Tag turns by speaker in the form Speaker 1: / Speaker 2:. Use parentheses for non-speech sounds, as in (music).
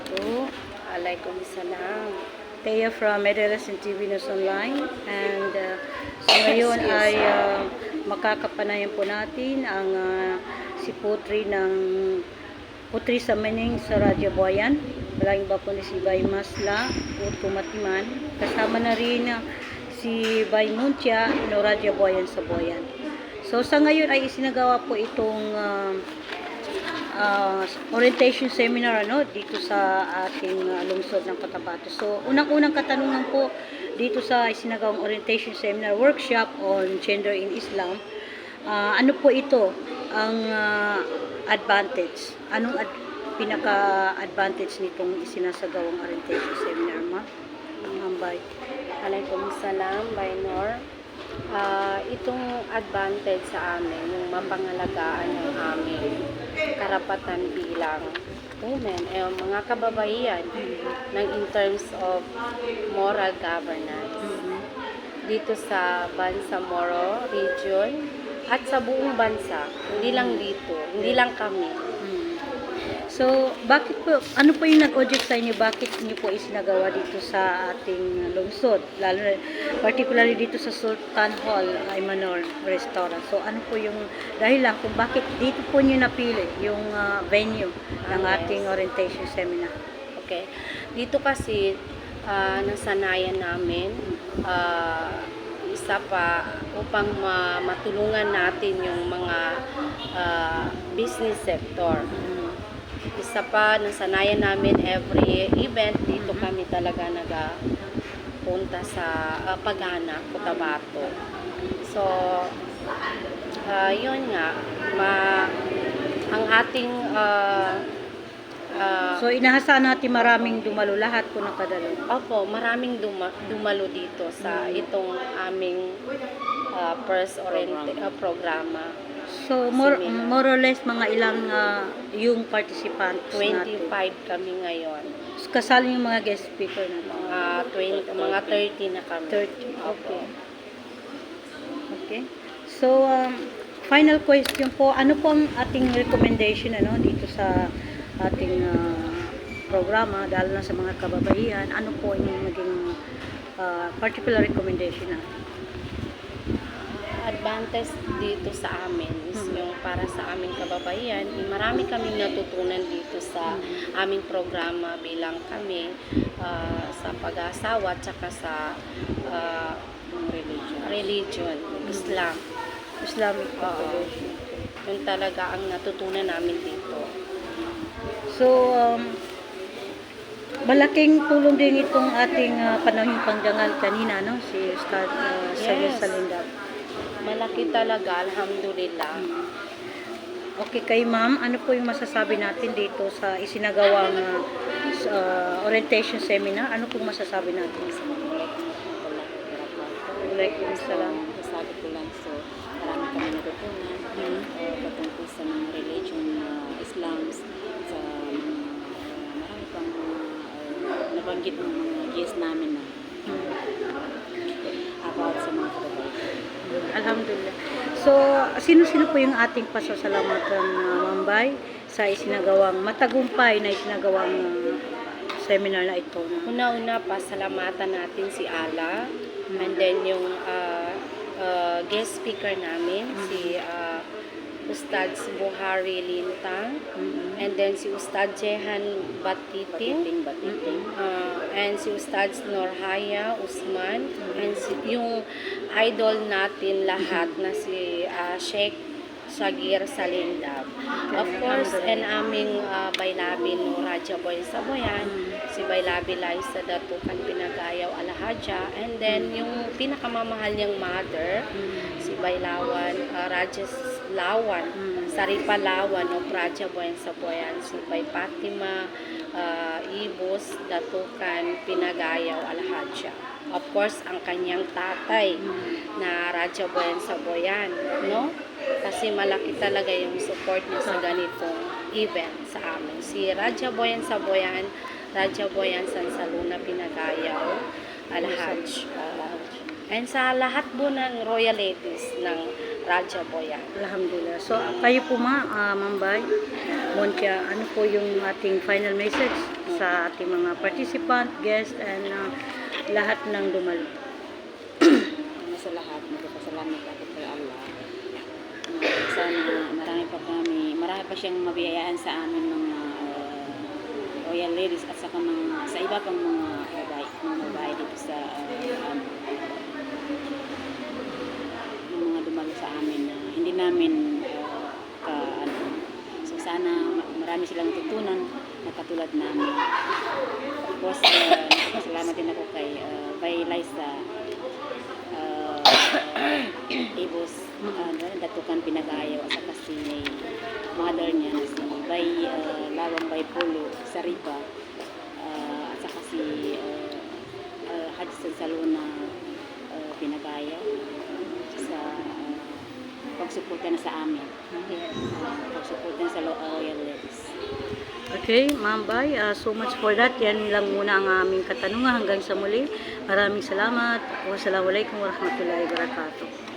Speaker 1: wabarakatuh. Alaikum salam.
Speaker 2: Thea from Medellin TV News Online. And uh, so ngayon ay uh, makakapanayan po natin ang uh, si Putri ng Putri sa Mening sa Radyo Boyan. Walang iba po ni si Bay Masla, Puto Matiman. Kasama na rin uh, si Bay Muntia no Radyo Boyan sa Boyan. So sa ngayon ay isinagawa po itong uh, uh, orientation seminar ano dito sa ating uh, lungsod ng Cotabato. So, unang-unang katanungan po dito sa isinagawang orientation seminar workshop on gender in Islam. ah, ano po ito ang ah, advantage? Anong ad- pinaka-advantage nitong isinasagawang orientation seminar, ma? Mambay.
Speaker 1: Alaikum salam, Bainor. Ah, itong advantage sa amin, yung mapangalagaan ng aming karapatan bilang women, eh, mga kababaihan ng in terms of moral governance. Dito sa Bansamoro region at sa buong bansa, hindi lang dito, hindi lang kami.
Speaker 2: So, bakit po, ano po yung nag-object sa inyo, bakit niyo po isinagawa dito sa ating lungsod? Lalo na, particularly dito sa Sultan Hall, Aymanor Restaurant. So, ano po yung dahilan kung bakit dito po niyo napili yung ah, venue ng
Speaker 1: yes.
Speaker 2: ating orientation seminar?
Speaker 1: Okay. Dito kasi ah, nasanayan namin ah, isa pa upang ma- matulungan natin yung mga ah, business sector.
Speaker 2: Mm.
Speaker 1: Isa pa nasanayan namin every event dito kami talaga naga punta sa uh, Pagana, Cotabato. So ah, yun nga ma ang ating ah, ah,
Speaker 2: So, inahasahan natin maraming dumalo, lahat po nakadalo.
Speaker 1: Opo, maraming duma- dumalo dito sa itong aming uh, first oriented uh, programa.
Speaker 2: So, more, more or less, mga ilang ah, yung participants
Speaker 1: 25
Speaker 2: natin.
Speaker 1: kami ngayon.
Speaker 2: Kasali yung mga guest speaker natin.
Speaker 1: Mga 20, mga 30 na kami.
Speaker 2: 30.
Speaker 1: Opo.
Speaker 2: Okay. Okay. So, um, final question po, ano po ang ating recommendation ano dito sa ating ah, programa, dahil na sa mga kababaihan, ano po yung naging ah, particular recommendation natin?
Speaker 1: Advantage dito sa amin is
Speaker 2: Mhm.
Speaker 1: yung para sa aming kababaihan, eh, marami kaming natutunan dito sa aming programa bilang kami ah, sa pag-asawa at sa ah, religion, Islam.
Speaker 2: Islamic population.
Speaker 1: Yun talaga ang natutunan namin dito.
Speaker 2: So, um, malaking tulong din itong ating uh, panahon pangdangal kanina, no? Si Ustad uh,
Speaker 1: Yes.
Speaker 2: Salindab.
Speaker 1: Malaki talaga, alhamdulillah.
Speaker 2: Okay, kay ma'am, ano po yung masasabi natin dito sa isinagawang uh, uh, orientation seminar? Ano pong masasabi natin? Walaikum salam.
Speaker 3: Sabi ko lang, so marami kami natutunan
Speaker 2: Mhm.
Speaker 3: uh, patungkol sa mga religion na Islams, sa uh, marami pang uh, nabanggit ng mga guests namin na about sa mga kababaihan.
Speaker 2: Alhamdulillah. So, sino-sino po yung ating pasasalamatan uh, Mambay sa isinagawang matagumpay na isinagawang uh, seminar na ito?
Speaker 1: Una-una pa, salamatan natin si Ala. And then yung ah, ah, guest speaker namin, si ah, Ustad Buhari Lintang.
Speaker 2: Mhm.
Speaker 1: And then si Ustad Jehan Batiting.
Speaker 3: Batiting, batiting.
Speaker 1: Ah, and si Ustad Norhaya Usman. And si, yung idol natin lahat na si ah, Sheikh Shagir Salindab. Of course, and aming uh, Baylabin no Raja Boy Saboyan, si Baylabi Liza Datukan Pinagayaw Alhaja, and then yung pinakamamahal niyang mother, si Baylawan, uh, Raja Lawan, Saripa Lawan of Raja Boy Saboyan, si Bay Fatima, uh, Ibos Datukan Pinagayaw Alhaja. Of course, ang kanyang tatay na Raja Boyan Saboyan, no? Kasi malaki talaga yung support niya sa ganitong event sa amin. Si Raja Boyan Saboyan, Raja Boyan Sansaluna Pinagayaw, Alhaj. And sa lahat po ng royalties ng Raja Boyan.
Speaker 2: Alhamdulillah. So, kayo po ma, uh, Mambay, Montya, ano po yung ating final message sa ating mga participant, guest, and uh, lahat ng dumalo.
Speaker 3: Una sa lahat, magpapasalamat ako kay Allah. Na sana marami pa kami, marami pa siyang mabiyayaan sa amin mga uh, royal ladies at saka mga, sa iba pang mga babae, mga babae dito sa uh, ano, yung mga dumalo sa amin na hindi namin ka, ano, so sana ma- marami silang tutunan na katulad namin. Tapos, uh, salamat din ako kay, uh, kay Liza uh, (coughs) Ibos, uh, Datukan Pinagayo, at saka si mother niya na si Bay uh, Lawang Bay Polo, Saripa, uh, at saka si uh, uh, Hudson Saluna uh, Pinagayo pagsuporta na sa amin. Uh, pagsuporta na sa Lo- Royal Ladies.
Speaker 2: Okay, Ma'am Bay, uh, so much for that. Yan lang muna ang aming katanungan hanggang sa muli. Maraming salamat. Wassalamualaikum warahmatullahi wabarakatuh.